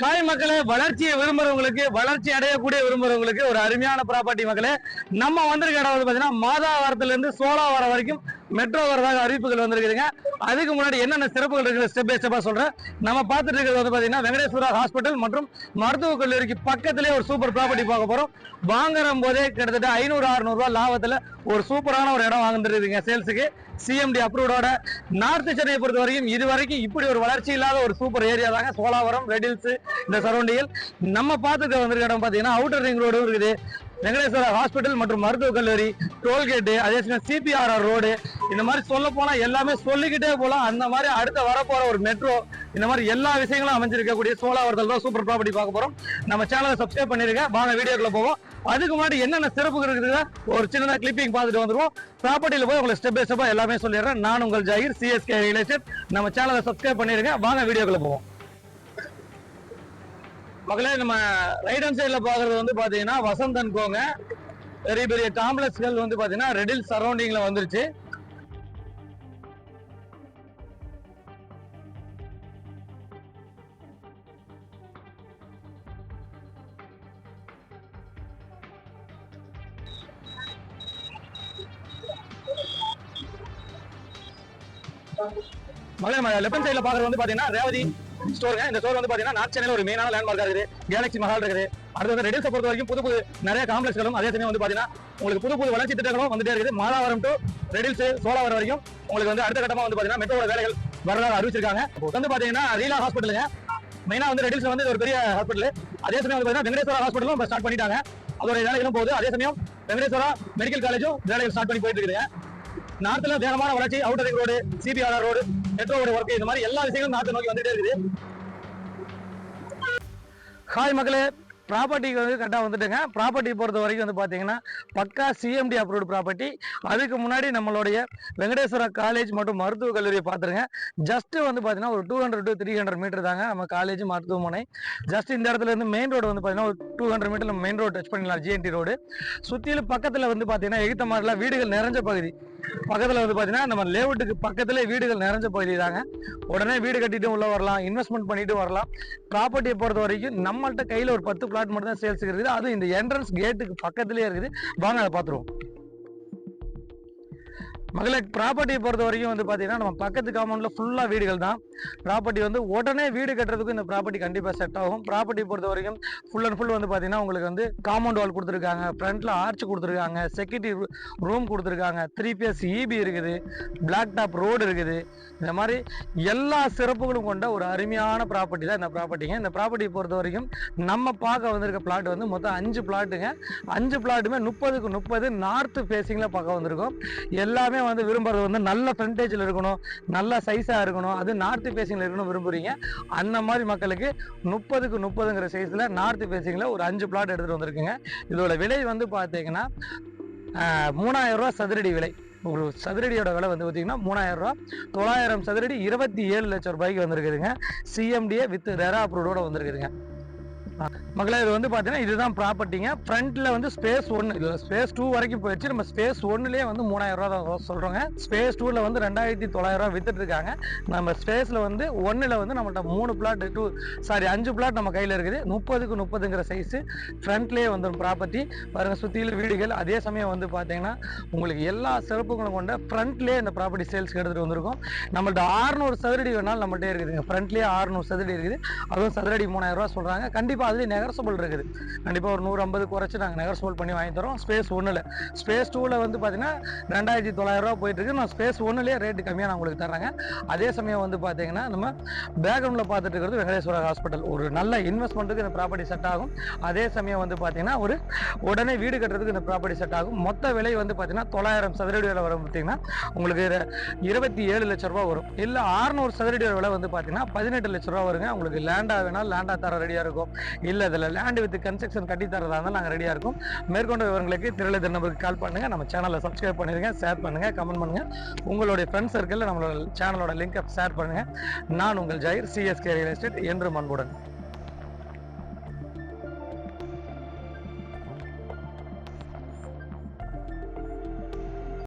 Hi மக்களே வளர்ச்சியை விரும்புறவங்களுக்கு வளர்ச்சி அடையக்கூடிய விரும்புறவங்களுக்கு ஒரு அருமையான ப்ராப்பர்ட்டி மக்களே. நம்ம வந்திருக்க இடம் வந்து மாதா மாதாவரத்துல இருந்து சோழாவரம் வரைக்கும் மெட்ரோ வரதாக அறிவிப்புகள் வந்திருக்குதுங்க. அதுக்கு முன்னாடி என்னென்ன சிறப்புகள் இருக்குது ஸ்டெப் பை ஸ்டெப்பாக சொல்கிறேன் நம்ம பார்த்துட்டு இருக்கிறது வந்து பார்த்தீங்கன்னா வெங்கடேஸ்வரா ஹாஸ்பிட்டல் மற்றும் மருத்துவக் கல்லூரிக்கு பக்கத்திலே ஒரு சூப்பர் ப்ராப்பர்ட்டி பார்க்க போகிறோம் வாங்குற போதே கிட்டத்தட்ட ஐநூறு அறுநூறுவா லாபத்தில் ஒரு சூப்பரான ஒரு இடம் வாங்கிருக்குதுங்க சேல்ஸுக்கு. சிஎம்டி அப்ரூவோட நார்த் சென்னையை பொறுத்த வரைக்கும் இது வரைக்கும் இப்படி ஒரு வளர்ச்சி இல்லாத ஒரு சூப்பர் ஏரியா தாங்க. சோலாவரம் ரெடில்ஸ் இந்த சரௌண்டிங்கில் நம்ம பார்த்துக்க வந்திருக்க இடம் பார்த்தீங்கன்னா அவுட்டர் ரிங் ரோடும் இருக்குது. வெங்கடேஸ்வரா ஹாஸ்பிட்டல் மற்றும் மருத்துவக் கல்லூரி டோல்கேட்டு அதே சமயம் சிபிஆர்ஆர் ரோடு இந்த மாதிரி சொல்ல போனா எல்லாமே சொல்லிக்கிட்டே போலாம். அந்த மாதிரி அடுத்த வரப்போற ஒரு மெட்ரோ இந்த மாதிரி எல்லா விஷயங்களும் அமைஞ்சிருக்கக்கூடிய சோலாவரத்தில் தான் சூப்பர் ப்ராப்பர்ட்டி பார்க்க போறோம். நம்ம சேனலை சப்ஸ்கிரைப் பண்ணிருங்க. வாங்க வீடியோக்குள்ள போவோம். அதுக்கு முன்னாடி என்னென்ன சிறப்புகள் இருக்குது ஒரு சின்ன கிளிப்பிங் பார்த்துட்டு வந்துருவோம். ப்ராப்பர்ட்டியில் போய் உங்களுக்கு ஸ்டெப் பை ஸ்டெப்பாக எல்லாமே சொல்லிடுறேன். நான் உங்கள் ஜாகிர் சிஎஸ்கே ரிலேஷன் நம்ம சேனலை சப்ஸ்கிரைப் பண்ணிருங்க. வாங்க வீடியோக்குள்ள போவோம். மக்களே நம்ம ரைட் ஹேண்ட் சைடில் பார்க்கறது வந்து பார்த்தீங்கன்னா வசந்தன் கோங்க. பெரிய பெரிய காம்ப்ளெக்ஸ்கள் வந்து பார்த்தீங்கன்னா ரெடில் சரௌண்டிங்கில் வந்துருச்சு. மலை மலை லெஃப்ட் சைடில் பார்க்குறது வந்து பார்த்தீங்கன்னா ரேவதி ஸ்டோருங்க இந்த ஸ்டோர் வந்து பார்த்தீங்கன்னா நார்த் சென்னையில் ஒரு மெயினான லேண்ட்மார்க்காக இருக்குது. கேலக்ஸி மஹால் இருக்குது. அடுத்து வந்து ரெடில்ஸை பொறுத்த வரைக்கும் புது புது நிறைய காம்ப்ளெக்ஸ்களும் அதே சமயம் வந்து பார்த்தீங்கன்னா உங்களுக்கு புது புது வளர்ச்சி திட்டங்களும் வந்துட்டே இருக்குது. மாதாவரம் டு ரெடில்ஸ் சோலாவரம் வரைக்கும் உங்களுக்கு வந்து அடுத்த கட்டமாக வந்து பார்த்தீங்கன்னா மெட்ரோட வேலைகள் வரலாறு அறிவிச்சிருக்காங்க. வந்து பார்த்தீங்கன்னா ரீலா ஹாஸ்பிட்டலுங்க மெயினாக வந்து ரெடில்ஸ் வந்து ஒரு பெரிய ஹாஸ்பிட்டல் அதே சமயம் வந்து பார்த்தீங்கன்னா வெங்கடேஸ்வரா ஹாஸ்பிட்டலும் ஸ்டார்ட் பண்ணிட்டாங்க. அதோட வேலைகளும் போகுது. அதே சமயம் வெங்கடேஸ்வரா மெடிக்கல் காலேஜும் வேலைகள் ஸ்டார்ட் பண்ணி போயிட்டு இருக்குதுங்க நார்த்ல வேகமான வளர்ச்சி outer ring road CPR road மெட்ரோட work இந்த மாதிரி எல்லா விஷயங்களும் நார்த்தை நோக்கி வந்துட்டே இருக்குது. ஹாய் மக்களே ப்ராப்பர்ட்டிக்கு வந்து கரெக்டாக வந்துட்டுங்க. ப்ராப்பர்ட்டி பொறுத்த வரைக்கும் வந்து பார்த்தீங்கன்னா பக்கா சிஎம்டி அப்ரூவ்டு ப்ராப்பர்ட்டி அதுக்கு முன்னாடி நம்மளுடைய வெங்கடேஸ்வரா காலேஜ் மற்றும் மருத்துவக் கல்லூரியை பார்த்துருங்க. ஜஸ்ட் வந்து பார்த்தீங்கன்னா ஒரு two hundred to three hundred meter தாங்க நம்ம காலேஜ் மருத்துவமனை. ஜஸ்ட் இந்த இடத்துல இருந்து மெயின் ரோடு வந்து பார்த்தீங்கன்னா ஒரு டூ ஹண்ட்ரட் மீட்டர் நம்ம மெயின் ரோடு டச் பண்ணிடலாம் ஜிஎன்டி ரோடு சுற்றிலும் பக்கத்தில் வந்து பார்த்தீங்கன்னா எகித்த மாதிரிலாம் வீடுகள் நிறைஞ்ச பகுதி. பக்கத்தில் வந்து பார்த்தீங்கன்னா நம்ம லேவுட்டுக்கு பக்கத்திலே வீடுகள் நிறைஞ்ச பகுதி தாங்க. உடனே வீடு கட்டிட்டு உள்ளே வரலாம் இன்வெஸ்ட்மெண்ட் பண்ணிட்டு வரலாம். ப்ராப்பர்ட்டியை பொறுத்த வரைக்கும் நம்மள்ட்ட கையில் ஒரு பத்து பிளாட் மட்டும் தான் சேல்ஸுக்கு இருக்குது. அதுவும் இந்த என்ட்ரன்ஸ் கேட்டுக்கு பக்கத்துலேயே இருக்குது. வாங்க அதை பார்த்துருவோம். மகளே ப்ராப்பர்ட்டியை பொறுத்த வரைக்கும் வந்து பார்த்தீங்கன்னா நம்ம பக்கத்து காம்பவுண்டில் ஃபுல்லாக வீடுகள் தான். ப்ராப்பர்ட்டி வந்து உடனே வீடு கட்டுறதுக்கு இந்த ப்ராப்பர்ட்டி கண்டிப்பாக செட் ஆகும். ப்ராப்பர்ட்டி பொறுத்த வரைக்கும் ஃபுல் அண்ட் ஃபுல் வந்து பார்த்தீங்கன்னா உங்களுக்கு வந்து காம்பவுண்ட் வால் கொடுத்துருக்காங்க. ஃப்ரண்ட்டில் ஆர்ச் கொடுத்துருக்காங்க. செக்யூரிட்டி ரூம் கொடுத்துருக்காங்க. த்ரீ பிஎஸ் இபி இருக்குது. பிளாக் டாப் ரோடு இருக்குது. இந்த மாதிரி எல்லா சிறப்புகளும் கொண்ட ஒரு அருமையான ப்ராப்பர்ட்டி தான் இந்த ப்ராப்பர்ட்டிங்க இந்த ப்ராப்பர்ட்டியை பொறுத்த வரைக்கும் நம்ம பார்க்க வந்திருக்க பிளாட் வந்து மொத்தம் அஞ்சு பிளாட்டுங்க அஞ்சு பிளாட்டுமே முப்பதுக்கு முப்பது நார்த்து ஃபேஸிங்கில் பார்க்க வந்திருக்கோம். எல்லாமே வந்து விரும்புறது வந்து நல்ல ஃப்ரண்டேஜில் இருக்கணும் நல்ல சைஸாக இருக்கணும். அது நார்த்து பேசிங்கில் இருக்கணும் விரும்புகிறீங்க அந்த மாதிரி மக்களுக்கு முப்பதுக்கு முப்பதுங்கிற சைஸில் நார்த்து பேசிங்கில் ஒரு அஞ்சு பிளாட் எடுத்துகிட்டு வந்திருக்குங்க. இதோட விலை வந்து பார்த்தீங்கன்னா மூணாயிரரூவா சதுரடி விலை. ஒரு சதுரடியோட விலை வந்து பார்த்தீங்கன்னா மூணாயிரம் ரூபா தொள்ளாயிரம் சதுரடி இருபத்தி ஏழு லட்சம் ரூபாய்க்கு வந்திருக்குதுங்க. சிஎம்டிஏ வித் ரெரா அப்ரூவோட வந்திருக்குதுங்க. மக்களே இது வந்து பார்த்தீங்கன்னா இதுதான் ப்ராப்பர்ட்டிங்க ஃப்ரண்ட்டில் வந்து ஸ்பேஸ் ஒன்று ஸ்பேஸ் டூ வரைக்கும் போயிடுச்சு. நம்ம ஸ்பேஸ் ஒன்றுலேயே வந்து மூணாயிரம் ரூபா தான் சொல்கிறோங்க ஸ்பேஸ் டூவில் வந்து ரெண்டாயிரத்தி தொள்ளாயிரம் ரூபா வித்துட்டு இருக்காங்க. நம்ம ஸ்பேஸில் வந்து ஒன்றில் வந்து நம்மள்ட்ட மூணு பிளாட் டூ சாரி அஞ்சு பிளாட் நம்ம கையில் இருக்குது. முப்பதுக்கு முப்பதுங்கிற சைஸு ஃப்ரண்ட்லேயே வந்துடும் ப்ராப்பர்ட்டி பாருங்கள் சுற்றியில் வீடுகள். அதே சமயம் வந்து பார்த்தீங்கன்னா உங்களுக்கு எல்லா சிறப்புகளும் கொண்ட ஃப்ரண்ட்லேயே இந்த ப்ராப்பர்ட்டி சேல்ஸ்க்கு எடுத்துகிட்டு வந்திருக்கோம். நம்மள்ட்ட ஆறுநூறு சதுரடி வேணாலும் நம்மள்ட்டே இருக்குதுங்க. ஃப்ரண்ட்லேயே ஆறுநூறு சதுரடி இருக்குது. அதுவும் சதுரடி மூணாயிரம் ரூபா சொல்கிறாங்க கண்டிப்பாக அதுலேயும் நெகர்சபிள் இருக்குது. கண்டிப்பாக ஒரு நூறு ஐம்பது குறைச்சி நாங்கள் நெகர்சபிள் பண்ணி வாங்கி தரோம். ஸ்பேஸ் ஒன்றில் ஸ்பேஸ் டூவில் வந்து பார்த்தீங்கன்னா ரெண்டாயிரத்தி தொள்ளாயிரம் ரூபா போயிட்டு இருக்கு. நான் ஸ்பேஸ் ஒன்றுலேயே ரேட்டு கம்மியாக நான் உங்களுக்கு தர்றேங்க. அதே சமயம் வந்து பார்த்தீங்கன்னா நம்ம பேக்ரவுண்டில் பார்த்துட்டு இருக்கிறது வெங்கடேஸ்வரா ஹாஸ்பிட்டல் ஒரு நல்ல இன்வெஸ்ட்மெண்ட்டுக்கு இந்த ப்ராப்பர்ட்டி செட் ஆகும். அதே சமயம் வந்து பார்த்தீங்கன்னா ஒரு உடனே வீடு கட்டுறதுக்கு இந்த ப்ராப்பர்ட்டி செட் ஆகும். மொத்த விலை வந்து பார்த்தீங்கன்னா தொள்ளாயிரம் சதுரடி விலை வரும் பார்த்தீங்கன்னா உங்களுக்கு இருபத்தி ஏழு லட்ச ரூபா வரும். இல்லை ஆறுநூறு சதுரடி விலை வந்து பார்த்தீங்கன்னா பதினெட்டு லட்ச ரூபா வருங்க. உங்களுக்கு லேண்டாக வேணாலும் லேண்டாக தர ரெடியாக இருக்கும். இல்லை இதில் லேண்டு வித் கன்ஸ்ட்ரக்ஷன் கட்டி தரதா இருந்தால் நாங்கள் ரெடியாக இருக்கும். மேற்கொண்ட விவரங்களுக்கு திருளை நம்பருக்கு கால் பண்ணுங்கள் நம்ம சேனலை சப்ஸ்கிரைப் பண்ணிடுங்க ஷேர் பண்ணுங்கள் கமெண்ட் பண்ணுங்கள் உங்களுடைய ஃப்ரெண்ட்ஸ் சர்க்கிளில் நம்மளோட சேனலோட லிங்கை ஷேர் பண்ணுங்கள் நான் உங்கள் ஜெயர் சிஎஸ்கே ரியல் எஸ்டேட் என்று மண்புடன்